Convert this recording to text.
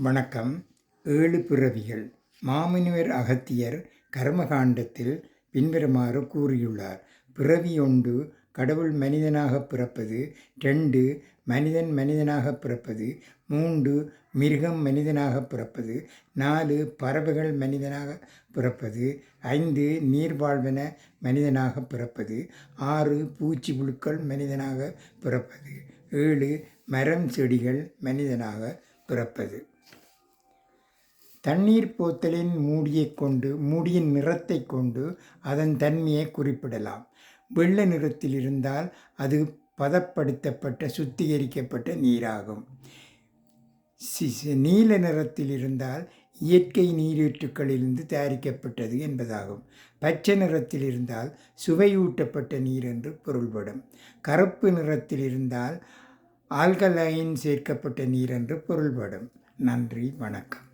வணக்கம். ஏழு பிறவிகள். மாமுனிவர் அகத்தியர் கர்மகாண்டத்தில் பின்வருமாறு கூறியுள்ளார். பிறவி ஒன்று கடவுள் மனிதனாக பிறப்பது ரெண்டு மனிதன் மனிதனாக பிறப்பது மூன்று மிருகம் மனிதனாக பிறப்பது நாலு பறவைகள் மனிதனாக பிறப்பது ஐந்து நீர்வாழ்வன மனிதனாக பிறப்பது ஆறு பூச்சி புழுக்கள் மனிதனாக பிறப்பது ஏழு மரம் செடிகள் மனிதனாக பிறப்பது. தண்ணீர் போத்தலின் மூடியைக் கொண்டு மூடியின் நிறத்தைக் கொண்டு அதன் தன்மையை குறிப்பிடலாம். வெள்ளை நிறத்தில் இருந்தால் அது பதப்படுத்தப்பட்ட சுத்திகரிக்கப்பட்ட நீராகும். சி- நீல நிறத்தில் இருந்தால் இயற்கை நீரூற்றுக்களிலிருந்து தயாரிக்கப்பட்டது என்பதாகும். பச்சை நிறத்தில் இருந்தால் சுவையூட்டப்பட்ட நீர் என்று பொருள்படும். கருப்பு நிறத்தில் இருந்தால் ஆல்கலைன் சேர்க்கப்பட்ட நீர் என்று பொருள்படும். நன்றி வணக்கம்.